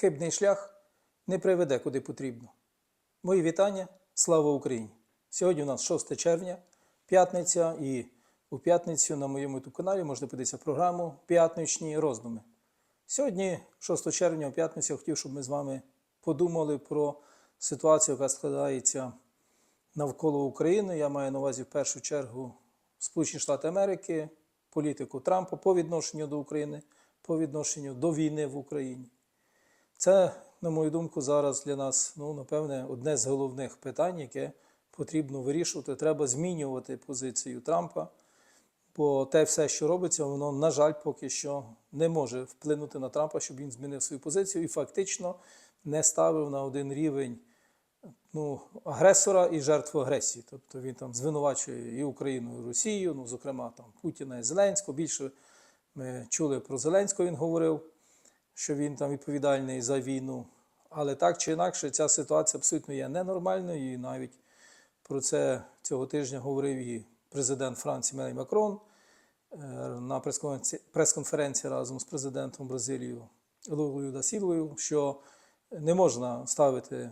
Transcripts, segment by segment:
хибний шлях не приведе куди потрібно. Мої вітання, слава Україні! Сьогодні у нас 6 червня, п'ятниця, і у п'ятницю на моєму youtube каналі можна подивитися програму П'ятничні роздуми. Сьогодні, 6 червня, у п'ятницю, хотів, щоб ми з вами подумали про ситуацію, яка складається навколо України. Я маю на увазі в першу чергу Сполучені Штати Америки, політику Трампа по відношенню до України, по відношенню до війни в Україні. Це, на мою думку, зараз для нас, ну, напевне, одне з головних питань, яке потрібно вирішувати. Треба змінювати позицію Трампа, бо те все, що робиться, воно, на жаль, поки що не може вплинути на Трампа, щоб він змінив свою позицію і фактично не ставив на один рівень ну, агресора і жертву агресії. Тобто він там звинувачує і Україну, і Росію, ну, зокрема там Путіна і Зеленського. Більше ми чули про Зеленського, він говорив, що він там відповідальний за війну. Але так чи інакше, ця ситуація абсолютно є ненормальною, і навіть про це цього тижня говорив і президент Франції Мелі Макрон е, на прес-конференції- разом з президентом Бразилії Лулою да Сілвою, що не можна ставити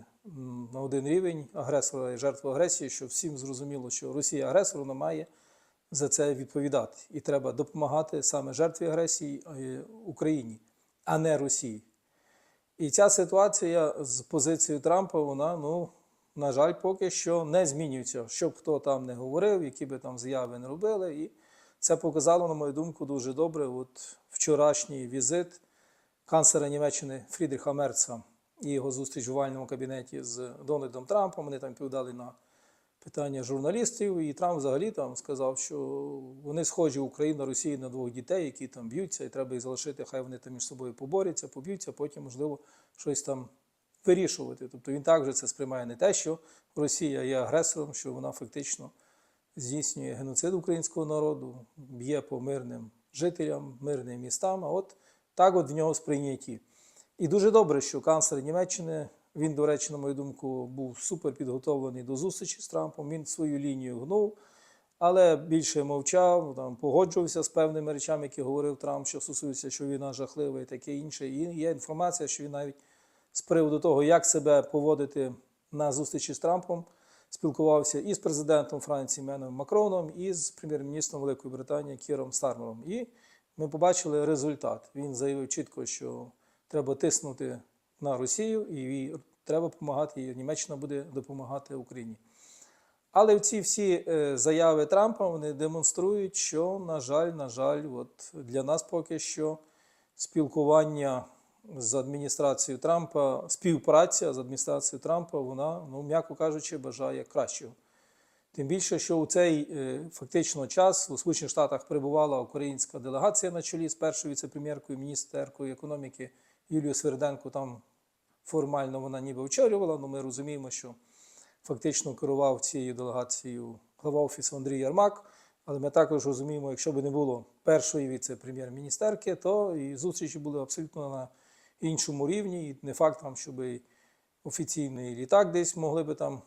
на один рівень агресора і жертву агресії, що всім зрозуміло, що Росія агресор, вона має за це відповідати. І треба допомагати саме жертві агресії Україні, а не Росії. І ця ситуація з позицією Трампа, вона, ну, на жаль, поки що не змінюється. Щоб хто там не говорив, які би там заяви не робили. І це показало, на мою думку, дуже добре. От вчорашній візит канцлера Німеччини Фрідріха Мерца і його зустріч в овальному кабінеті з Дональдом Трампом. Вони там відповідали на питання журналістів, і Трамп взагалі там сказав, що вони схожі Україна, Росія на двох дітей, які там б'ються, і треба їх залишити, хай вони там між собою поборються, поб'ються, потім, можливо, щось там вирішувати. Тобто він також це сприймає не те, що Росія є агресором, що вона фактично здійснює геноцид українського народу, б'є по мирним жителям, мирним містам. А от так от в нього сприйняті. І дуже добре, що канцлер Німеччини, він, до речі, на мою думку, був супер підготовлений до зустрічі з Трампом. Він свою лінію гнув, але більше мовчав, там, погоджувався з певними речами, які говорив Трамп, що стосується, що війна жахлива і таке інше. І є інформація, що він навіть з приводу того, як себе поводити на зустрічі з Трампом, спілкувався і з президентом Франції Меном Макроном, і з прем'єр-міністром Великої Британії Кіром Стармером. І ми побачили результат. Він заявив чітко, що треба тиснути на Росію, і треба допомагати, і Німеччина буде допомагати Україні. Але ці всі е, заяви Трампа вони демонструють, що, на жаль, на жаль, от для нас поки що спілкування з адміністрацією Трампа, співпраця з адміністрацією Трампа, вона, ну, м'яко кажучи, бажає кращого. Тим більше, що у цей е, фактично час у Сполучених Штатах перебувала українська делегація на чолі з першою віце-прем'єркою, міністеркою економіки Юлією Сверденко. Там формально вона ніби очолювала, але ми розуміємо, що фактично керував цією делегацією глава офісу Андрій Ярмак. Але ми також розуміємо, якщо б не було першої віце-прем'єр-міністерки, то і зустрічі були абсолютно на іншому рівні. І не факт, там, щоб офіційний літак десь могли би там,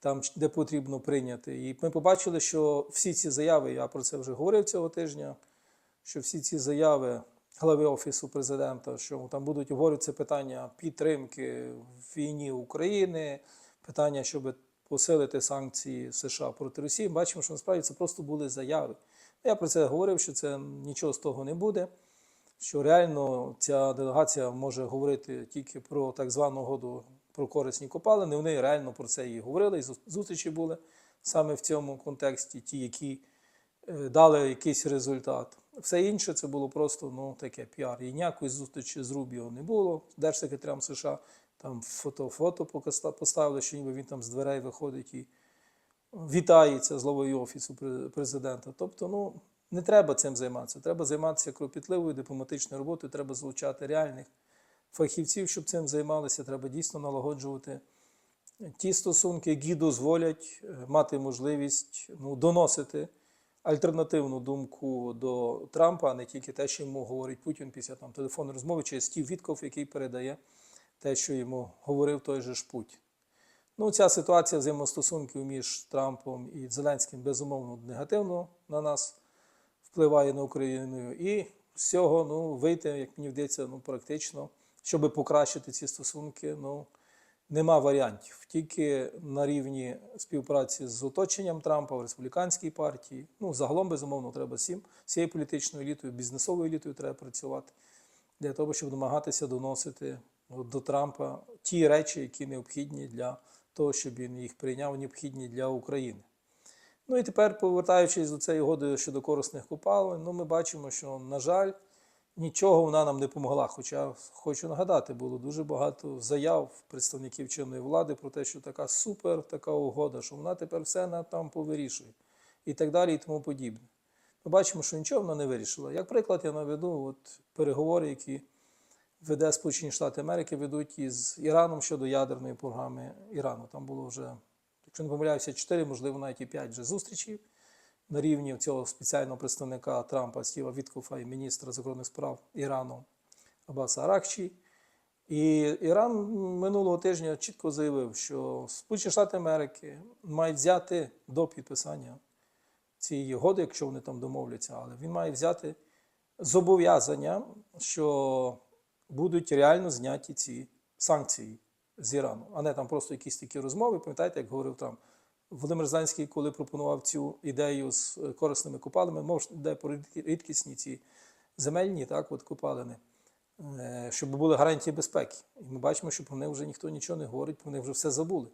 там, де потрібно прийняти. І ми побачили, що всі ці заяви, я про це вже говорив цього тижня, що всі ці заяви глави Офісу президента, що там будуть обговорюватися питання підтримки в війні України, питання, щоб посилити санкції США проти Росії, бачимо, що насправді це просто були заяви. Я про це говорив, що це нічого з того не буде. Що реально ця делегація може говорити тільки про так звану угоду про корисні копалини. Вони реально про це і говорили, і зустрічі були саме в цьому контексті, ті, які е, дали якийсь результат. Все інше це було просто ну, таке піар. І ніякої зустрічі з Рубіо не було. Держсекретарем США там фото-фото поставили, що ніби він там з дверей виходить і вітається з главою офісу президента. Тобто, ну не треба цим займатися. Треба займатися кропітливою дипломатичною роботою. Треба залучати реальних фахівців, щоб цим займалися. Треба дійсно налагоджувати ті стосунки, які дозволять е, мати можливість ну, доносити альтернативну думку до Трампа, а не тільки те, що йому говорить Путін після там телефонної розмови, чи Стів Вітков, який передає те, що йому говорив той же ж Путін. Ну, ця ситуація взаємостосунків між Трампом і Зеленським безумовно негативно на нас впливає на Україну. І з цього ну, вийти, як мені вдається, ну, практично щоб покращити ці стосунки, ну, нема варіантів. Тільки на рівні співпраці з оточенням Трампа в республіканській партії. Ну, загалом, безумовно, треба всім, всією політичною елітою, бізнесовою елітою треба працювати для того, щоб намагатися доносити до Трампа ті речі, які необхідні для того, щоб він їх прийняв, необхідні для України. Ну і тепер, повертаючись до цієї угоди щодо корисних копалин, ну ми бачимо, що, на жаль, нічого вона нам не допомогла. Хоча хочу нагадати, було дуже багато заяв представників чинної влади про те, що така супер така угода, що вона тепер все на там повирішує і так далі, і тому подібне. Ми бачимо, що нічого вона не вирішила. Як приклад, я наведу от переговори, які веде Сполучені Штати Америки, ведуть із Іраном щодо ядерної програми Ірану. Там було вже, якщо не помиляюся, 4, можливо, навіть і 5 вже зустрічей на рівні цього спеціального представника Трампа Стіва Віткофа і міністра закордонних справ Ірану Абаса Аракчі. І Іран минулого тижня чітко заявив, що Сполучені Штати Америки мають взяти до підписання цієї угоди, якщо вони там домовляться, але він має взяти зобов'язання, що будуть реально зняті ці санкції з Ірану, а не там просто якісь такі розмови. Пам'ятаєте, як говорив Трамп? Володимир Зеленський, коли пропонував цю ідею з е, корисними копалами, мов йде про рідкісні ці земельні так, от копалини, е, щоб були гарантії безпеки. І ми бачимо, що про них вже ніхто нічого не говорить, про них вже все забули.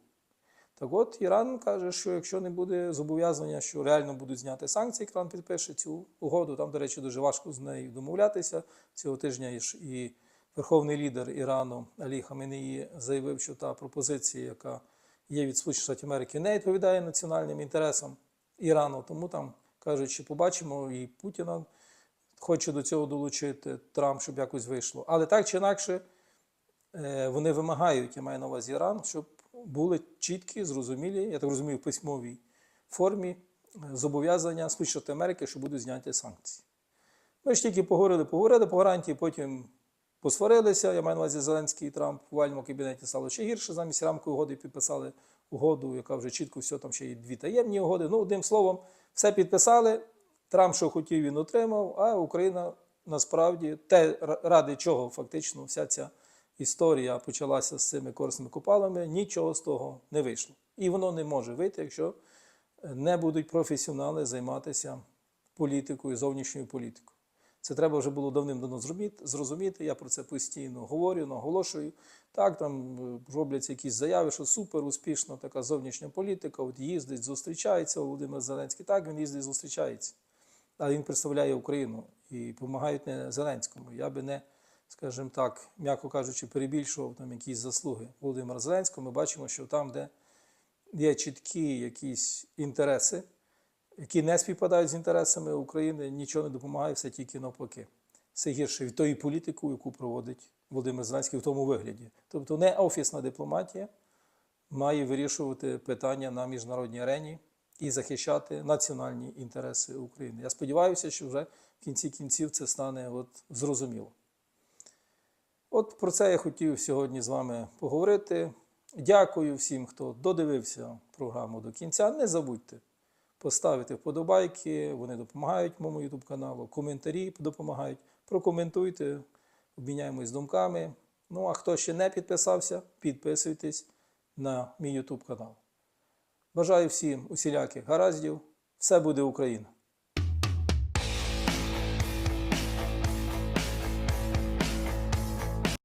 Так от Іран каже, що якщо не буде зобов'язання, що реально будуть зняти санкції, Іран підпише цю угоду. Там, до речі, дуже важко з нею домовлятися. Цього тижня і верховний лідер Ірану Алі Хаменеї заявив, що та пропозиція, яка є від Сполучених Штатів Америки, не відповідає національним інтересам Ірану. Тому там кажуть, що побачимо, і Путіна хоче до цього долучити Трамп, щоб якось вийшло. Але так чи інакше, е, вони вимагають, я маю на увазі Іран, щоб були чіткі, зрозумілі, я так розумію, в письмовій формі е, зобов'язання Сполучених Штатів Америки, що будуть зняті санкції. Ми ж тільки поговорили, поговорили по гарантії, потім посварилися. Я маю на увазі Зеленський і Трамп в вальному кабінеті стало ще гірше. Замість рамкової угоди підписали угоду, яка вже чітко все, там ще є дві таємні угоди. Ну, одним словом, все підписали. Трамп, що хотів, він отримав, а Україна насправді те, ради чого фактично вся ця історія почалася з цими корисними копалами, нічого з того не вийшло. І воно не може вийти, якщо не будуть професіонали займатися політикою, зовнішньою політикою. Це треба вже було давним-давно зрозуміти. Я про це постійно говорю, наголошую. Так, там е, робляться якісь заяви, що супер успішна така зовнішня політика. От їздить, зустрічається Володимир Зеленський. Так, він їздить, зустрічається. Але він представляє Україну і допомагають не Зеленському. Я би не, скажімо так, м'яко кажучи, перебільшував там якісь заслуги Володимира Зеленського. Ми бачимо, що там, де є чіткі якісь інтереси, які не співпадають з інтересами України, нічого не допомагає, все тільки навпаки. Все гірше від тої політики, яку проводить Володимир Зеленський в тому вигляді. Тобто не офісна дипломатія має вирішувати питання на міжнародній арені і захищати національні інтереси України. Я сподіваюся, що вже в кінці кінців це стане от зрозуміло. От про це я хотів сьогодні з вами поговорити. Дякую всім, хто додивився програму до кінця. Не забудьте поставити вподобайки, вони допомагають моєму YouTube каналу, коментарі допомагають. Прокоментуйте, обміняємось думками. Ну а хто ще не підписався, підписуйтесь на мій YouTube канал. Бажаю всім усіляких гараздів. Все буде Україна!